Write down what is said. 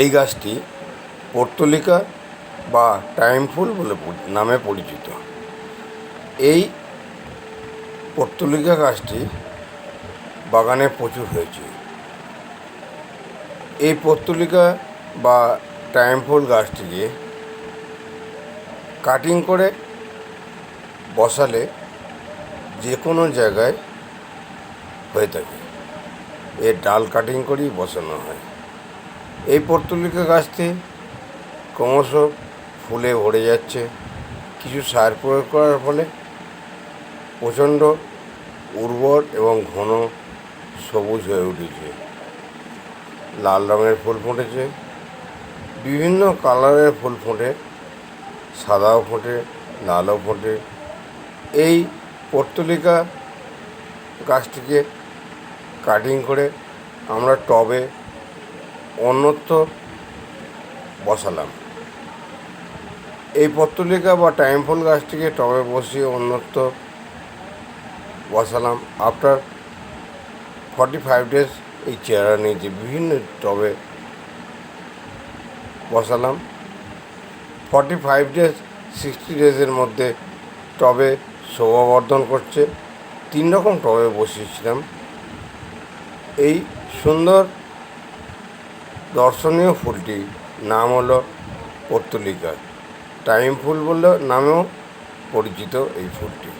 এই গাছটি পর্তুলিকা বা টাইম ফুল বলে নামে পরিচিত। এই পর্তুলিকা গাছটি বাগানে প্রচুর হয়েছে। এই পর্তুলিকা বা টাইম ফুল গাছটিকে কাটিং করে বসালে যে কোনো জায়গায় হয়ে থাকে। এর ডাল কাটিং করেই বসানো হয়। এই পর্তুলিকা গাছটি ক্রমশ ফুলে ভরে যাচ্ছে। কিছু সার প্রয়োগ করার ফলে প্রচণ্ড উর্বর এবং ঘন সবুজ হয়ে উঠেছে। লাল রঙের ফুল ফুটেছে। বিভিন্ন কালারের ফুল ফোটে। সাদাও ফোটে, লালও ফোটে। এই পর্তুলিকা গাছটিকে কাটিং করে আমরা টবে অন্যত্র বসালাম। এই পত্তলিকা বা টাইম ফুল গাছটিকে টবে বসিয়ে অন্যত্র বসালাম। আফটার ফর্টি ফাইভ ডেজ এই চেহারা নিয়েছে বিভিন্ন টবে বসালাম। ফর্টি ফাইভ ডেজ সিক্সটি ডেজের মধ্যে টবে শোভাবর্ধন করছে। তিন রকম টবে বসিয়েছিলাম। এই সুন্দর দর্শনীয় ফুলটি নাম হলো পর্তুলিকা। টাইম ফুল বলে নামেও পরিচিত এই ফুলটি।